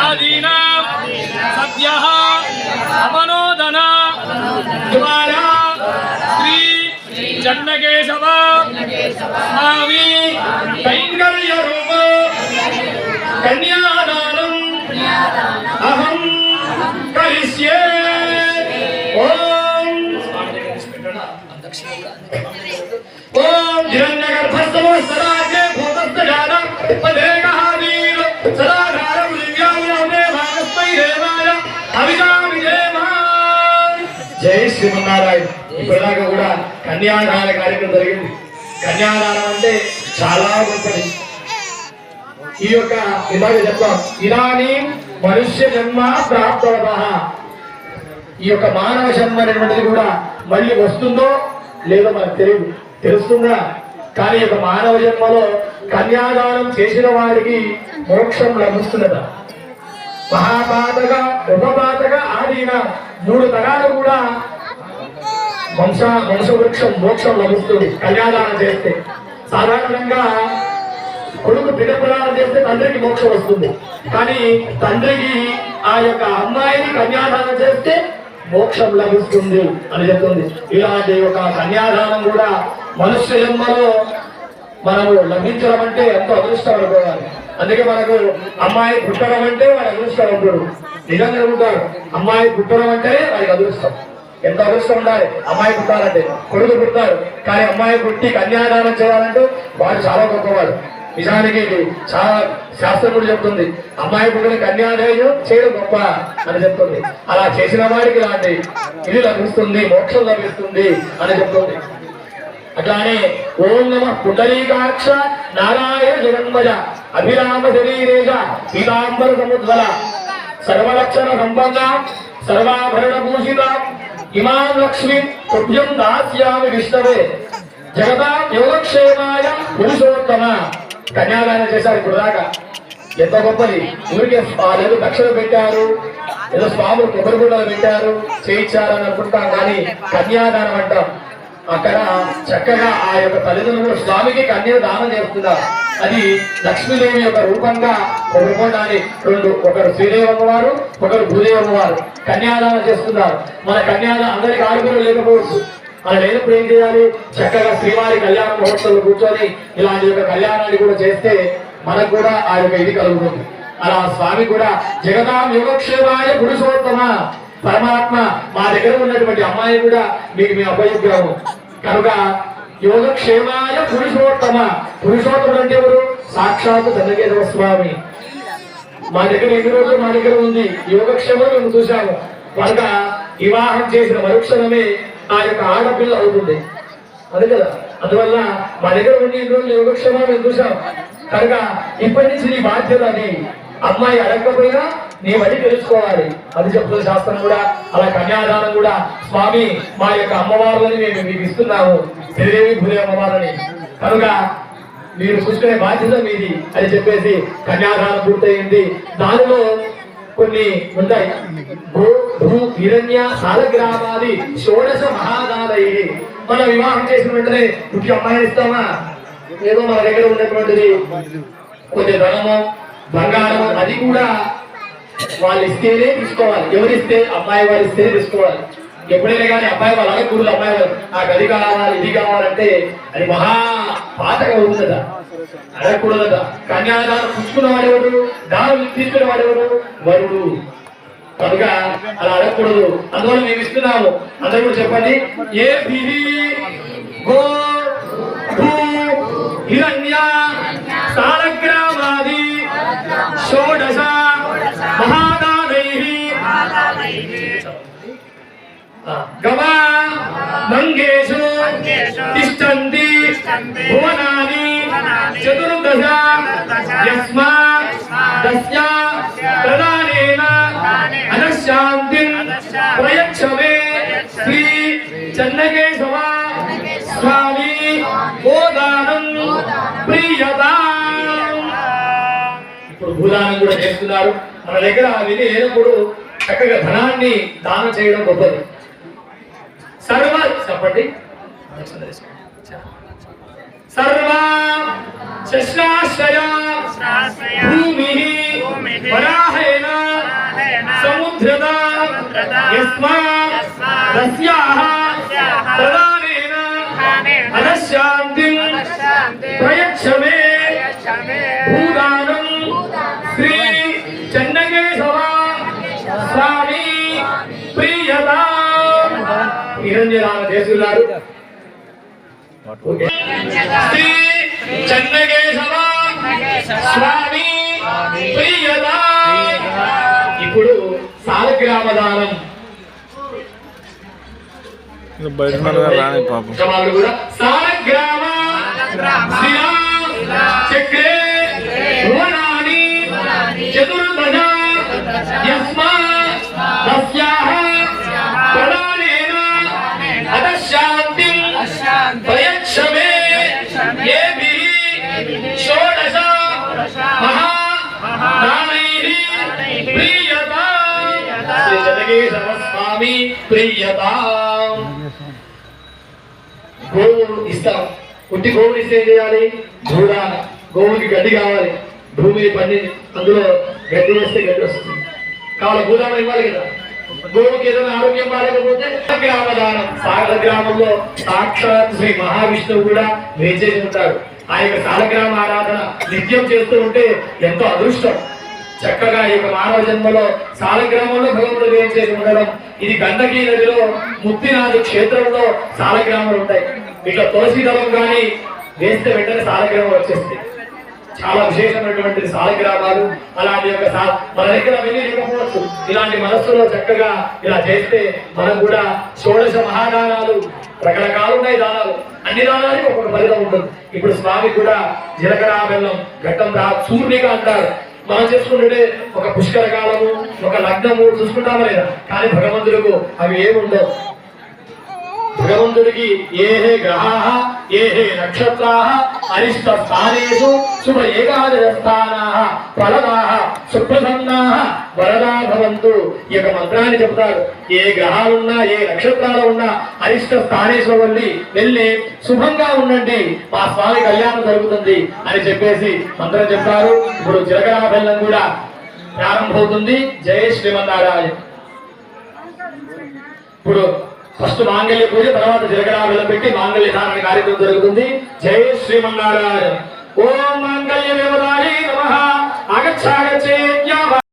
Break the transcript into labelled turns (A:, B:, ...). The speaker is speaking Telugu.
A: ఆదీనా సద్య అమనోదన ద్వారా శ్రీ చెన్నకేశవ శ్రీమన్నారాయణ ఇప్పటిదాకా కూడా కన్యాదాన కార్యక్రమం జరిగింది. కన్యాదానం అంటే చాలా గొప్పది. ఈ యొక్క ఇందాక చెప్తాం. ఇరానీ మనుష్య జన్మ ప్రాప్తవత. ఈ యొక్క మానవ జన్మ అనేటువంటిది కూడా మళ్ళీ వస్తుందో లేదో మనకు తెలియదు. తెలుస్తుందా? కానీ ఒక యొక్క మానవ జన్మలో కన్యాదానం చేసిన వారికి మోక్షం లభిస్తున్నట మహాపాతక ఉపపాతక ఆదిన మూడు తరాలు కూడా వంశ వంశవృక్షం మోక్షం లభిస్తుంది. కన్యాదానం చేస్తే. సాధారణంగా కొడుకు బిడ్డ ప్రదానం చేస్తే తండ్రికి మోక్షం వస్తుంది. కానీ తండ్రికి ఆ యొక్క అమ్మాయిని కన్యాదానం చేస్తే మోక్షం లభిస్తుంది అని చెప్తుంది. ఇలాంటి ఒక కన్యాదానం కూడా మనుష్య జన్మలో మనము లభించడం అంటే ఎంతో అదృష్టం అనుకోవాలి అందుకే మనకు అమ్మాయి పుట్టడం అంటే వాడి అదృష్టవంతుడు. నిజంగా ఉంటారు అమ్మాయి పుట్టడం అంటే వాడికి అదృష్టం. ఎంత అదృష్టం ఉండాలి? అమ్మాయి పుట్టాలంటే. కొడుకు పుట్టారు కానీ అమ్మాయి పుట్టి కన్యాదానం చేయాలంటే వాడు చాలా గొప్పవాడు. నిజానికి ఇది చాలా శాస్త్రం కూడా చెప్తుంది. అమ్మాయి పుట్టిన కన్యాదానం చేయడం గొప్ప అని చెప్తుంది. అలా చేసిన వాడికి ఇలాంటి ఇది లభిస్తుంది మోక్షం లభిస్తుంది అని చెప్తుంది. అట్లానే ఓం నమ పుండరీకాక్ష నారాయణ జగన్మజ అభిరామ శరీరేజ పీతాంబర సముద్వల సర్వలక్షణ సంపన్న సర్వాభరణ భూషిత ఇమాం లక్ష్మి తుభ్యం దాస్యామి విష్ణవే జగదా యోగక్షేమాయ పురుషోత్తమ కన్యాదానం చేశారు ఇప్పుడు దాకా। ఎంత గొప్పది. ఊరికే ఏదో దక్షిణ పెట్టారు. ఏదో స్వాములు కొబ్బరిగుండలు పెట్టారు. చేయించారని అనుకుంటాం కానీ కన్యాదానం అంటాం. అక్కడ చక్కగా ఆ యొక్క తల్లిదండ్రులు స్వామికి కన్యా దానం చేస్తున్నారు. అది లక్ష్మీదేవి యొక్క రూపంగా కొబ్బరికొండాన్ని రెండు ఒకరు శ్రీదేవి అమ్మవారు ఒకరు భూదేవి అమ్మవారు. కన్యాదానం చేస్తున్నారు. మన కన్యాదానం అందరికి ఆరుగురు లేకపోవచ్చు. అలా లేనప్పుడు ఏం చేయాలి? చక్కగా శ్రీవారి కళ్యాణ మహోత్సవం కూర్చొని ఇలాంటి యొక్క కళ్యాణాన్ని కూడా చేస్తే మనకు కూడా ఆ యొక్క ఇది కలుగుతుంది. అలా స్వామి కూడా జగదాం యోగక్షేమాయ పురుషోత్తమ పరమాత్మ మా దగ్గర ఉన్నటువంటి అమ్మాయి కూడా మీకు మేము అభయోగ్యము కనుక యోగక్షేమాయ పురుషోత్తమ. పురుషోత్తముడు అంటే ఎవరు? సాక్షాత్ చంద్రకేశవ స్వామి. మా దగ్గర ఎన్ని రోజులు మా దగ్గర ఉంది? యోగక్షేమం మేము చూసాము కనుక వివాహం చేసిన మరుక్షణమే ఆ యొక్క ఆడపిల్ల అవుతుంది. అది కదా. అందువల్ల మా దగ్గర ఉండి ఎన్ని రోజులు యోగక్షేమం మేము చూసాం కనుక ఇప్పటి నుంచి నీ బాధ్యత అది. అమ్మాయి అడగకపోయినా నీవని తెలుసుకోవాలి. అది చెప్తున్న శాస్త్రం కూడా అలా కన్యాదానం కూడా స్వామి మా యొక్క అమ్మవారులని మేము మీకు ఇస్తున్నాము. శ్రీదేవి భూదే అమ్మవారని కనుక మీరు చూసుకునే బాధ్యత మీది అని చెప్పేసి కన్యాదానం పూర్తయింది. దానిలో కొన్ని ఉంటాయి. భూ భూ హిరణ్య సాలగ్రామాది షోడశ మహాదానై మనం వివాహం చేసిన వెంటనే పుట్టి అమ్మాయిని ఇస్తామా? ఏదో మన దగ్గర ఉన్నటువంటిది. కొంచెం ధనము బంగారము అది కూడా వాళ్ళు ఇస్తేనే తీసుకోవాలి. ఎవరిస్తే అమ్మాయి వాళ్ళు ఇస్తేనే తీసుకోవాలి. ఎప్పుడైనా కానీ అబ్బాయి వాళ్ళు అడగకూడదు అమ్మాయి వాళ్ళు. ఆ గది కావాలి ఇది కావాలంటే అది మహా పాతగా ఉందట అడగకూడదట. కన్యాదానం పుచ్చుకున్న వాడేవాడు దానం తీసుకున్న వాడేవాడు వరుడు. కనుక అలా అడగకూడదు. అందువల్ల మేము ఇస్తున్నాము. అందరూ కూడా చెప్పండి. ఏ బిహి గో గవా మంగేషు తిష్టంతి భువనాని చతుర్దశ యస్మా దస్య ప్రదానేన అనశాంతి ప్రయచ్చమే శ్రీ చెన్నకేశవ స్వామి గోదానం ప్రియతా ఇప్పుడు భూదానం కూడా చేస్తున్నారు. మన దగ్గర విధి లేనప్పుడు చక్కగా ధనాన్ని దానం చేయడం గొప్పది. చెప్పండి సర్వ శస్త్రాశ్రయ భూమి వరాహేన సముద్రద యస్మాత్ తస్యాః ప్రదానేన అదశాంతిం ప్రయచ్చమే భూదానం శ్రీ చెన్నకేశవ స్వామి ప్రియత స్వామి ప్రియత ఇప్పుడు సాలగ్రామ దానం
B: బయట రాని పాపం.
A: కూడా సాలగ్రామ చక్రే శ్రీ జనకేశవ స్వామి ప్రీయతాం. గోవులు ఇస్తాం. ఉట్టి గోవులు ఇస్తే ఏం చేయాలి? భూదాన గోవుకి గడ్డి కావాలి. భూమిని పండి అందులో గడ్డి వేస్తే గడ్డి వస్తుంది. కావాలి భూదానం ఇవ్వాలి కదా. గోవుకి ఏదైనా ఆరోగ్యం బాగాలేకపోతే గ్రామదానం. సాగర గ్రామంలో సాక్షాత్ శ్రీ మహావిష్ణువు కూడా వేచేసి ఉంటాడు. ఆ యొక్క సాలగ్రామ ఆరాధన నిత్యం చేస్తూ ఉంటే ఎంతో అదృష్టం. చక్కగా ఈ యొక్క మానవ జన్మలో సాలగ్రామంలో భగవంతుడు ఏం చేసి ఉండడం ఇది గండకీ నదిలో ముత్తినాథు క్షేత్రంలో సాలగ్రామాలు ఉంటాయి. ఇట్లా తులసి దళం కానీ వేస్తే వెంటనే సాలగ్రామం వచ్చేస్తాయి చాలా విశేషమైనటువంటి సాలగ్రామాలు అలాంటి యొక్క సా- మన దగ్గర వెళ్ళి లేకపోవచ్చు. ఇలాంటి మనస్సులో చక్కగా ఇలా చేస్తే మనం కూడా షోడశ మహాదానాలు రకరకాలు ఉన్నాయి దానాలు. అన్ని దానాలకి ఒక ఫలితం ఉంటుంది. ఇప్పుడు స్వామి కూడా జీలకర్ర బెల్లం ఘట్టం రా సూర్యునిగా అంటారు. మనం చేసుకుంటుంటే ఒక పుష్కర కాలము ఒక లగ్నము చూసుకుంటామా లేదా? కానీ భగవంతులకు అవి ఏముండవు. భగవంతుడికి ఏ హే గ్రహ ఏ హే నక్షత్రా అరిష్ట స్థానేషు శుభ ఏకాదశ స్థానా ఫలదా సుప్రసన్నా వరదా భవంతు. ఈ యొక్క మంత్రాన్ని చెప్తారు ఏ గ్రహాలున్నా ఏ నక్షత్రాలు ఉన్నా అరిష్ట స్థానేశ్వర వెళ్ళి వెళ్ళి శుభంగా ఉండండి. మా స్వామి కళ్యాణం జరుగుతుంది అని చెప్పేసి మంత్రం చెప్తారు. ఇప్పుడు చిరకరా బెల్లం కూడా ప్రారంభమవుతుంది. జయ శ్రీమన్నారాయణ. ఇప్పుడు ఫస్ట్ మాంగళ్య పూజ తర్వాత జీలకర్ర పెట్టి మాంగళ్య ధారణ కార్యక్రమం జరుగుతుంది. జై శ్రీమన్నారాయణ ఓం మాంగళ్య